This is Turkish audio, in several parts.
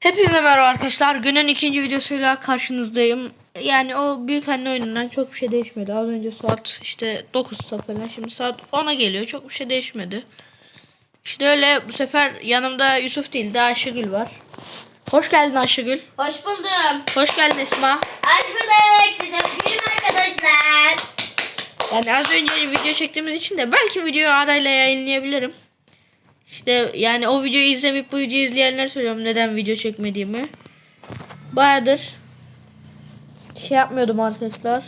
Hepinize merhaba arkadaşlar. Günün ikinci videosuyla karşınızdayım. Yani o büyüfendi oyunundan çok bir şey değişmedi. Az önce saat işte 9'da falan. Şimdi saat 10'a geliyor. Çok bir şey değişmedi. İşte öyle bu sefer yanımda Yusuf değil de Ayşegül var. Hoş geldin Ayşegül. Hoş buldum. Hoş geldin Esma. Hoş bulduk. Size bugün arkadaşlar. Yani az önce video çektiğimiz için de belki videoyu arayla yayınlayabilirim. İşte yani o videoyu izlemeyip bu videoyu izleyenler söylüyorum neden video çekmediğimi. Bayağıdır şey yapmıyordum arkadaşlar.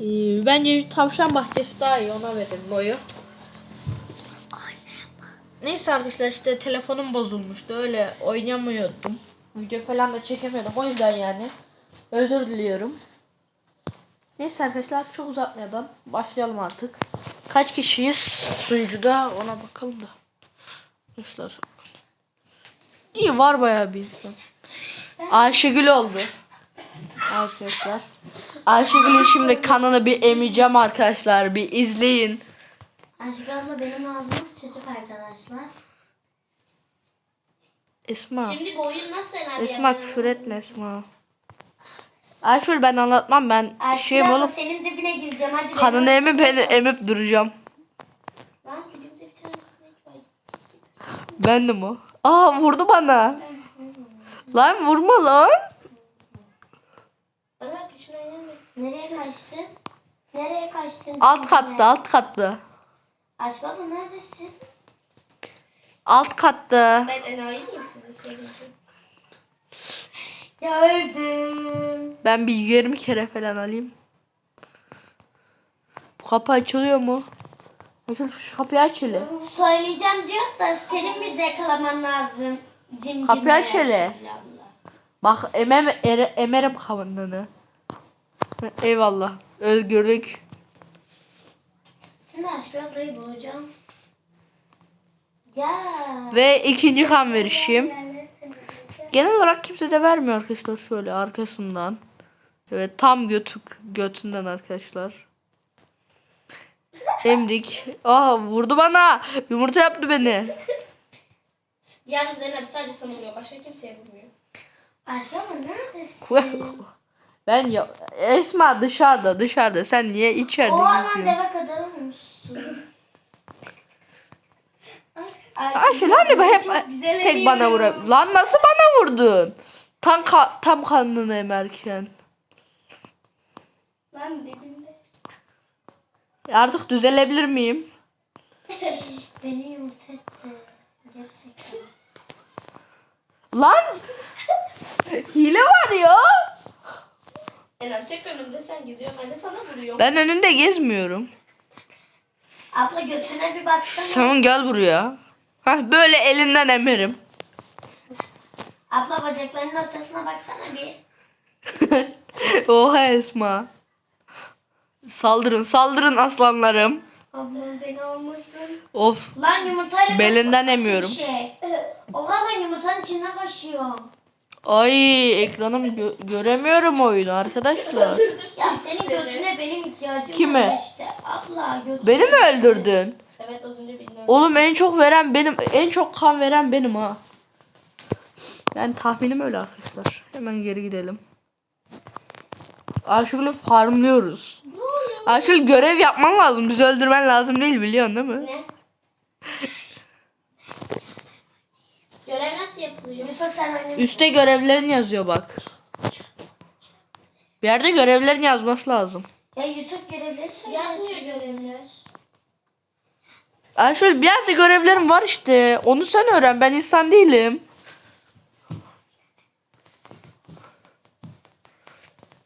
Ee, bence tavşan bahçesi daha iyi ona verin boyu. Neyse arkadaşlar işte telefonum bozulmuştu öyle oynamıyordum. Video falan da çekemiyordum o yüzden yani. Özür diliyorum. Neyse arkadaşlar çok uzatmadan başlayalım artık. Kaç kişiyiz sunucuda ona bakalım da. Arkadaşlar. İyi var bayağı bir insan. Ayşegül oldu. Arkadaşlar. Ayşegül'ün şimdi kanını bir emeceğim arkadaşlar. Bir izleyin. Aşkı abla benim ağzımız çocuk arkadaşlar. Esma. Şimdi bu oyun nasıl? Esma küfür etme Esma. Ayşegül ben anlatmam ben Aşkı şeyim abla oğlum. senin dibine gireceğim hadi. Kanını emip emip duracağım. Lan dibimde bir tane sinek var. Ben de mi? Aa vurdu bana. Lan vurma lan. Peşimden gelme. Nereye kaçtın? Nereye kaçtın? Alt katta alt katta. Aşkı abla neredesin? Alt katta. Ben enayi miyim size? Gördüm. Ben bir 20 kere falan alayım. Bu kapı açılıyor mu? Açıl şu kapıyı aç hele. Söyleyeceğim diyor da senin bizi yakalaman lazım. Cim Kapıyı aç hele. Bak emem ere, emerim kanını. Eyvallah. Özgürlük. Şimdi aşkı ablayı bulacağım. Gel. Ve ikinci kan verişim. Genel olarak kimse de vermiyor arkadaşlar şöyle arkasından. Evet tam götü, götünden arkadaşlar. Emdik. Aa vurdu bana. Yumurta yaptı beni. Yalnız Zeynep sadece sana vuruyor. Başka kimseye vurmuyor. Aşkı abla neredesin? Ben ya Esma dışarıda dışarıda. Sen niye içeride o alan deve kadar olmuşsun. Ayşe hani be hep tek bana emiyorum. vur. Lan nasıl bana vurdun? Tam ka- tam kanını emerken. Lan dibinde. Artık düzelebilir miyim? Beni yumurta etti. Gerçekten. Lan! Hile var ya. Enem tek önümde sen geziyorsun. Ben de sana vuruyorum. Ben önünde gezmiyorum. Abla götüne bir baksana. Tamam gel buraya. Hah böyle elinden emerim. Abla bacaklarının ortasına baksana bir. Oha Esma. Saldırın saldırın aslanlarım. Ablam beni almasın. Of. Lan yumurtayla Belinden emiyorum. Şey. Oha lan yumurtanın içine kaşıyor. Ay ekranım gö- göremiyorum oyunu arkadaşlar. Ya senin götüne benim ihtiyacım Kime? var işte. Abla götüne. Beni mi öldürdün? Evet az önce bilmiyorum. Oğlum en çok veren benim. En çok kan veren benim ha. Yani tahminim öyle arkadaşlar. Hemen geri gidelim. Ayşegül'ü farmlıyoruz. Ayşegül görev yapman lazım. Bizi öldürmen lazım değil biliyorsun değil mi? Ne? Görev nasıl yapılıyor? Yusuf sen oyunu. Üste görevlerin yazıyor bak. Bir yerde görevlerin yazması lazım. Ya Yusuf görevleri söyle. Yazmıyor görevler. Ayşegül bir yerde görevlerim var işte. Onu sen öğren. Ben insan değilim.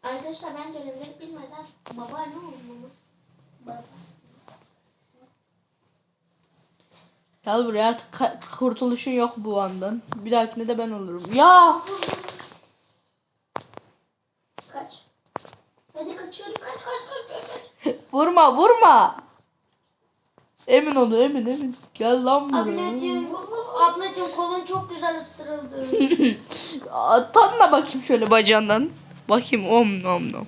Arkadaşlar ben görevleri bilmeden baba ne oldu Baba. Gel buraya artık kurtuluşun yok bu andan. Bir dahakine de ben olurum. Ya! Kaç. Hadi kaçıyorum. Kaç kaç kaç kaç kaç. Vurma vurma. Emin ol emin emin. Gel lan buraya. Ablacığım, ablacığım kolun çok güzel ısırıldı. Tadına bakayım şöyle bacağından. Bakayım om nom nom.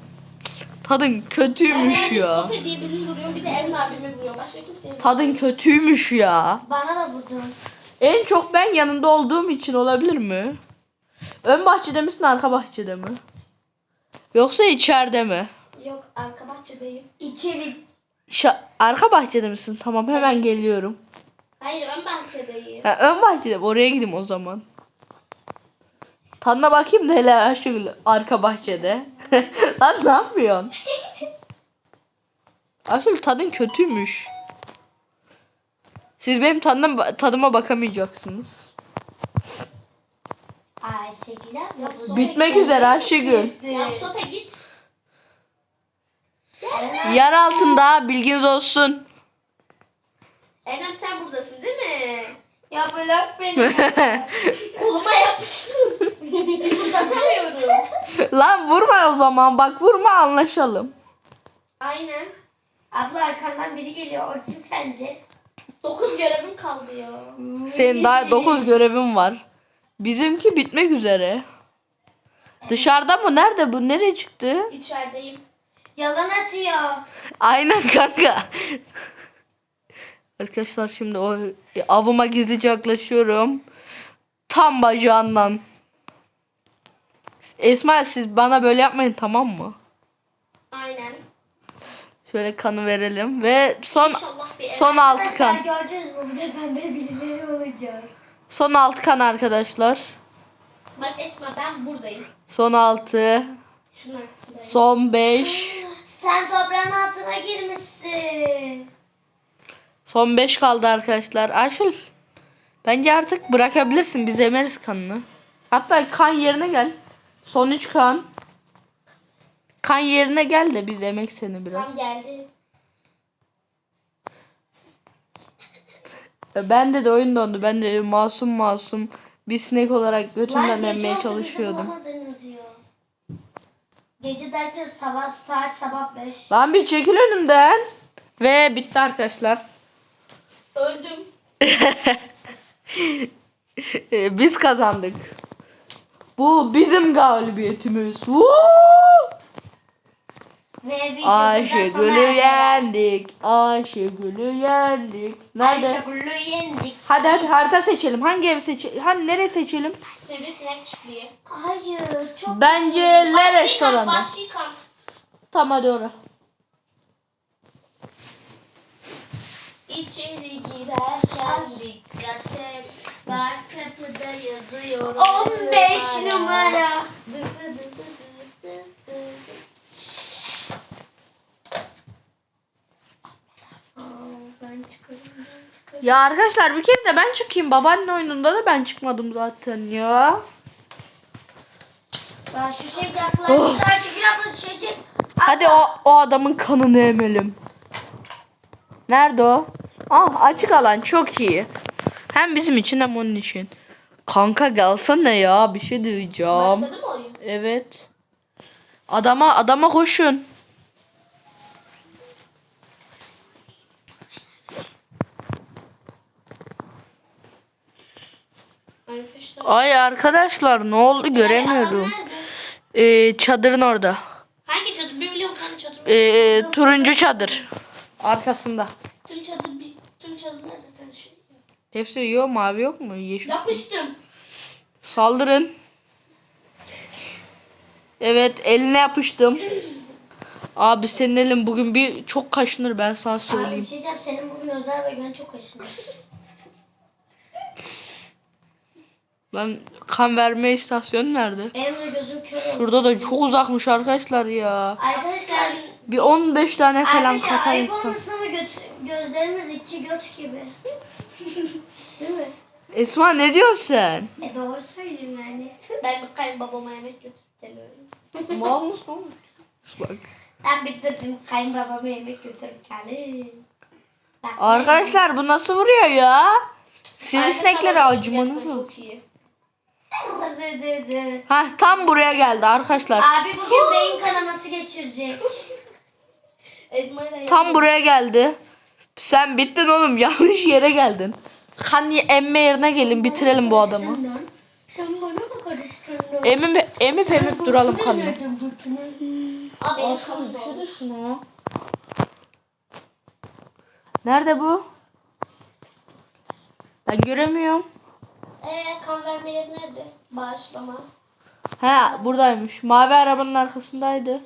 Tadın kötüymüş ya. Sofi diye birini vuruyorum. Bir de Erin abimi vuruyorum. Başka kimseye Tadın kötüymüş ya. Bana da vurdun. En çok ben yanında olduğum için olabilir mi? Ön bahçede misin arka bahçede mi? Yoksa içeride mi? Yok arka bahçedeyim. İçeri Şa- arka bahçede misin? Tamam hemen geliyorum. Hayır ön bahçedeyim. Ha, ön bahçede oraya gideyim o zaman. Tadına bakayım da hele arka bahçede. Lan ne yapıyorsun? Ayşegül tadın kötüymüş. Siz benim tadına, tadıma bakamayacaksınız. Ayşegül Bitmek üzere Ayşegül. Ya sopa git. Yer altında bilginiz olsun. Enem sen buradasın değil mi? Ya bırak beni. Koluma yapıştın. Uzatamıyorum. Lan vurma o zaman bak vurma anlaşalım. Aynen. Abla arkandan biri geliyor. O kim sence? 9 görevim kaldı ya. Senin daha 9 görevin var. Bizimki bitmek üzere. Dışarıda mı? Nerede bu? Nereye çıktı? İçerideyim. Yalan atıyor. Aynen kanka. Arkadaşlar şimdi o avıma gizlice yaklaşıyorum. Tam bacağından. Esma siz bana böyle yapmayın tamam mı? Aynen. Şöyle kanı verelim ve son son altı kan. Pembe birileri olacak. Son altı kan arkadaşlar. Bak Esma ben buradayım. Son altı. Şunun. Son beş. Sen toprağın altına girmişsin. Son 5 kaldı arkadaşlar. Ayşul. Bence artık bırakabilirsin. Biz emeriz kanını. Hatta kan yerine gel. Son 3 kan. Kan yerine gel de biz emek seni biraz. Tam geldi. Bende de oyun dondu. Ben de masum masum bir sinek olarak götümden emmeye çalışıyordum. Gece derken sabah saat sabah 5. Lan bir çekil önümden. Ve bitti arkadaşlar. Öldüm. Ee, Biz kazandık. Bu bizim galibiyetimiz. Woo! Ayşegül'ü yendik. Ayşegül'ü yendik. Nerede? Ayşegül'ü yendik. Hadi hadi harita seçelim. Hangi ev seçelim? Hani nereye seçelim? Sivrisinek çiftliği. Hayır çok Bence Le kamp. Tamam hadi İçeri girerken dikkat et. Var kapıda yazıyor. 15 numara. Dı dı dı dı dı dı dı dı. Aa, ben çıkarım ben çıkarım. Ya arkadaşlar bir kere de ben çıkayım. Babaanne oyununda da ben çıkmadım zaten ya. Ya şu şey yaklaştı. Oh. Ayşegül abla düşecek. Hadi o, o adamın kanını emelim. Nerede o? Ah açık alan çok iyi. Hem bizim için hem onun için. Kanka gelsene ya bir şey diyeceğim. Başladı mı oyun? Evet. Adama adama koşun. Arkadaşlar. Ay arkadaşlar ne oldu göremiyorum. Ee, çadırın orada. Hangi çadır? Bir milyon tane çadır. Ee, turuncu çadır. Arkasında. Tüm çadır bir tüm çadırlar zaten şey. Hepsi yiyor mavi yok mu? Yeşil. Yapıştım. Saldırın. Evet eline yapıştım. Abi senin elin bugün bir çok kaşınır ben sana Abi bir söyleyeyim. şey diyeceğim. Senin bugün özel ve ben çok aşınım. Lan kan verme istasyonu nerede? Benim de gözüm kör oldu. Şurada da çok uzakmış arkadaşlar ya. Arkadaşlar, Bir 15 tane falan arkadaşlar katar ayıp insan. olmasın ama göt, gözlerimiz iki göt gibi. Değil mi? Esma ne diyorsun sen? E doğru söyleyeyim yani. Ben kayınbabama yemek götürüyorum. Mal mısın? Bak. Ben bitirdim kayınbabama yemek götürüp. Bak, Arkadaşlar bu nasıl vuruyor ya? Sivrisineklere acımanız Gerçekten mı? Çok iyi. Ha tam buraya geldi arkadaşlar. Abi bugün beyin kanaması geçirecek. Tam buraya geldi. Sen bittin oğlum yanlış yere geldin. Kan emme yerine gelin bitirelim bu adamı. Sen bana da karıştırdın. Emip emip emip duralım kanını. Abi şunu. Nerede bu? Ben göremiyorum. Eee kan verme yeri nerede? Bağışlama. He buradaymış. Mavi arabanın arkasındaydı.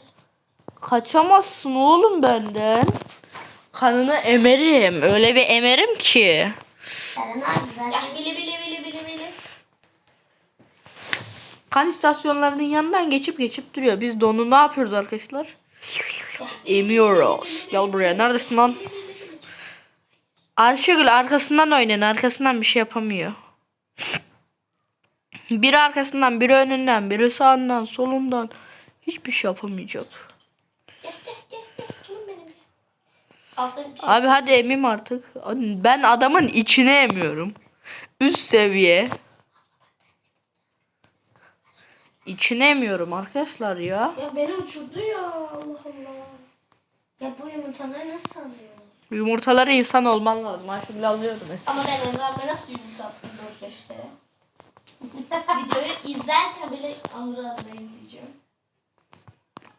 Kaçamazsın oğlum benden. Kanını emerim. Öyle bir emerim ki. Eren abi ben Ya bili bili bili bili bili. Kan istasyonlarının yanından geçip geçip duruyor. Biz de onu ne yapıyoruz arkadaşlar? Emiyoruz. Gel buraya. Neredesin lan? Ayşegül arkasından oynayın. Arkasından bir şey yapamıyor. Biri arkasından, biri önünden, biri sağından, solundan. Hiçbir şey yapamayacak. Abi hadi emim artık. Ben adamın içine emiyorum. Üst seviye. İçine emiyorum arkadaşlar ya. Ya beni uçurdu ya. Allah Allah. Ya bu yumurtaları nasıl alıyorsun? Yumurtaları insan olman lazım. Ayşegül alıyorum. Ama ben Emrah'la nasıl yumurta attım 4-5'te? Videoyu izlerken bile anır adına izleyeceğim.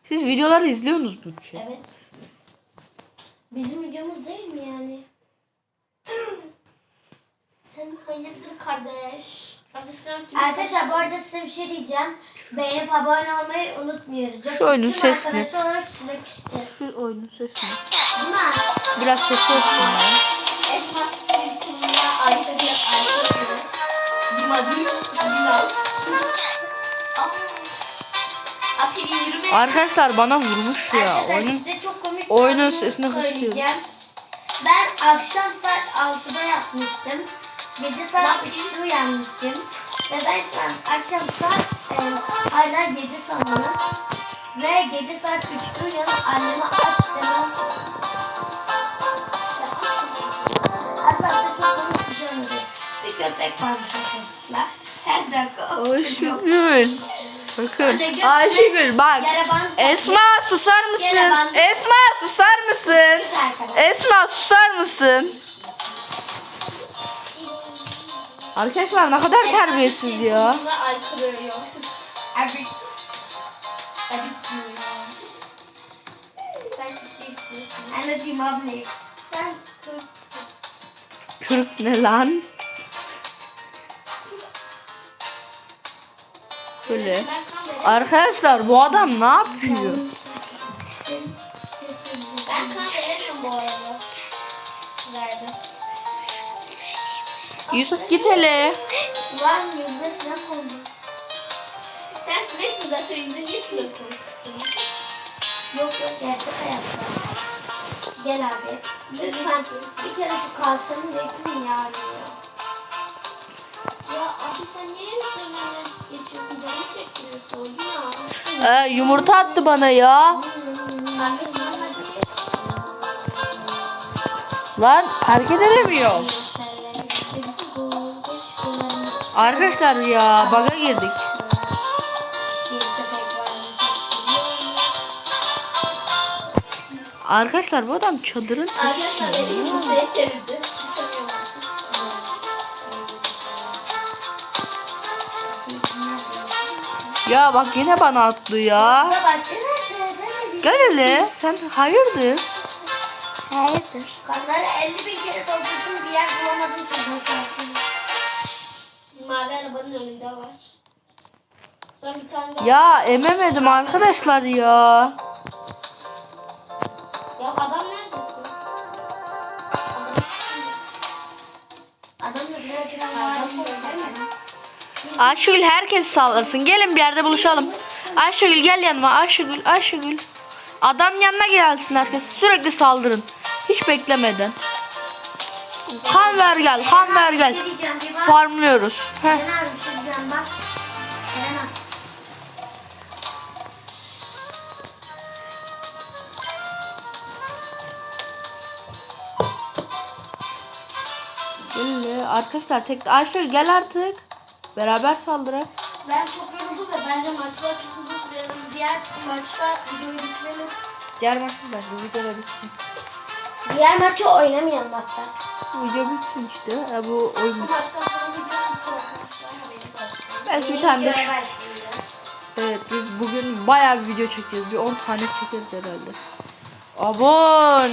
Siz videoları izliyorsunuz mu ki? Evet. Bizim videomuz değil mi yani? Sen hayırdır kardeş? Arkadaşlar bu arada size bir şey diyeceğim. Beğenip abone olmayı unutmuyoruz. Şu oyunun tüm sesini. Şu oyunun sesini. Biraz sesi olsun ya. Yürüme. Arkadaşlar bana vurmuş ya. Arkadaşlar Oyunun size çok komik oyunun sesini kısıyorum. Ben akşam saat 6'da yapmıştım. Gece saat 3'te uyanmışım. Ve ben şu an akşam saat e, hala 7 sanırım. Ve gece saat 3'te uyanıp anneme aç demem. Hatta çok komik bir şey oldu. Bir köpek varmış arkadaşlar. Her dakika. Ayşegül. Bakın. Hadi götür. Ayşegül bak. Esma susar mısın? Esma susar mısın? Esma susar mısın? Arkadaşlar ne kadar terbiyesiz ya. Kürk ne lan? Böyle. Arkadaşlar bu adam ne yapıyor? Yusuf git hele. Var mı? Yüzmesine kondu. Sen sineksin zaten yüzde niye? Yok yok gerçek hayatta. Gel abi. Lütfen bir kere şu kalçanı dökün ya. Ya abi sen niye üzerine geçiyorsun? Canı çektiriyorsun ya. Ee, yumurta attı bana ya. Lan hareket edemiyorum. Arkadaşlar ya baga girdik. Arkadaşlar bu adam çadırın Arkadaşlar çevirdi. Ya bak yine bana attı ya. Gel hele sen hayırdır? Hayırdır? Kanları 50 bin kere doldurdum bir yer bulamadım şarkıyı. Arabanın önünde var. Sonra bir tane daha. Ya ememedim arkadaşlar ya. Ya adam neredesin? Adamla biraz biraz? Ayşegül herkes sallasın. Gelin bir yerde buluşalım. Ayşegül gel yanıma. Ayşegül, Ayşegül. Adam yanına gelsin herkes. Sürekli saldırın. Hiç beklemeden. Kan ver gel, kan ver gel. şey. Farmlıyoruz. Heh. Şey. Gelin arkadaşlar tek Ayşegül gel artık. Beraber saldırak. Ben çok yoruldum da bence maçlar çok uzun sürüyor. Diğer maçta videoyu bitirelim. Diğer maçı bence video da bitsin. Diğer maçı oynamayalım hatta. Video bitsin işte. Ya bu oyun. Belki bir tane de. Evet biz bugün bayağı bir video çekeceğiz. Bir 10 tane çekeriz herhalde. Abo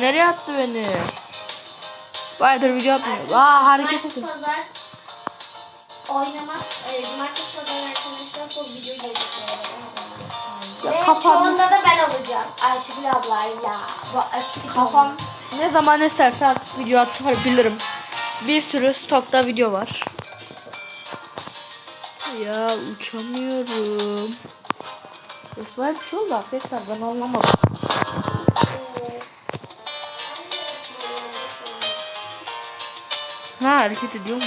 nereye attı beni? Bayağıdır video atmıyor. Aa hareket edin. Pazar oynamaz. E, cumartesi pazar arkadaşlar çok video gelecek bu arada. Ya Ve kafam- çoğunda da ben olacağım. Ayşegül ablayla. Ayşegül Kafam ne zaman isterse artık video atabilirim. Bir sürü stokta video var. Ya uçamıyorum. Resmen bir şey oldu arkadaşlar ben anlamadım. Ha hareket ediyormuş.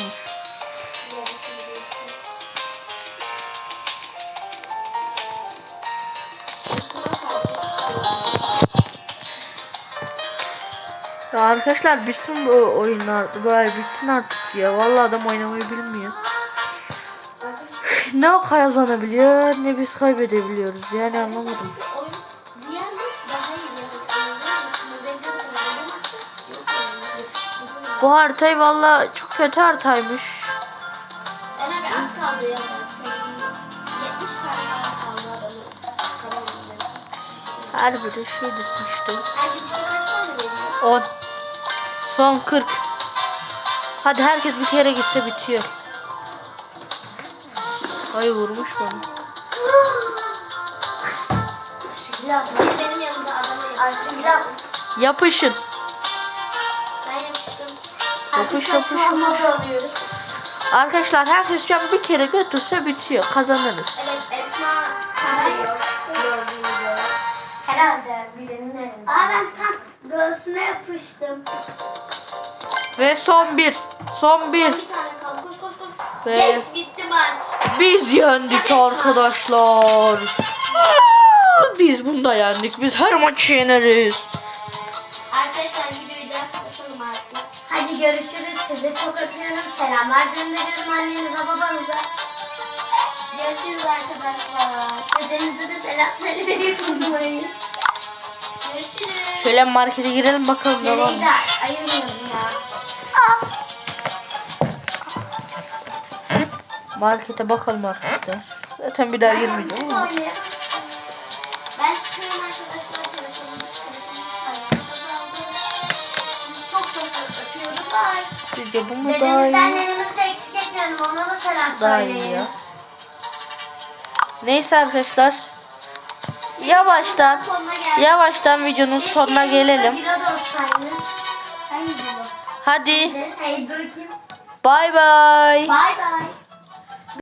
Ya arkadaşlar bitsin bu oyunlar. Böyle bitsin artık ya. Vallahi adam oynamayı bilmiyor. Ne o kazanabiliyor ne biz kaybedebiliyoruz. Yani anlamadım. Bu haritayı vallahi çok kötü haritaymış. Ömer Bey az kaldı ya. 70 tane kaldı adamı. Karaman'da. Her biri şey düşmüştü. 10. Son 40. Hadi herkes bir kere gitse bitiyor. Ay vurmuş bana. Benim yanımda adamı. Yapışın. Yapış yapış. alıyoruz. Arkadaşlar herkes şu an bir kere götürse bitiyor. Kazanırız. Evet Esma. Herhalde birinin elinde. Aa ben tam göğsüne yapıştım. Ve son bir. Son bir. Bir tane. Koş koş koş. Ve- Yes bitti maç. Biz yendik arkadaşlar. Aa, Biz bunda yendik. Biz her maçı yeneriz. Arkadaşlar videoyu da kapatalım artık. Hadi görüşürüz. Sizi çok öpüyorum. Selamlar gönderiyorum annenize babanıza. Görüşürüz arkadaşlar. Dedenize de selam söylemeyi unutmayın. Şöyle markete girelim bakalım ne var. ya. Markete bakalım arkadaşlar. Zaten bir daha girmeyeceğim. Ben çıkıyorum arkadaşlar. Telefonumu çok çok öpüyorum. Bye. Sizce bu mu daha Dedemizden iyi? elimizi de eksik etmeyelim. Ona da selam Daha iyi söyleyin. ya. Neyse arkadaşlar. Yavaştan yavaştan videonun sonuna gelelim. Hadi bay bay. Bye bye.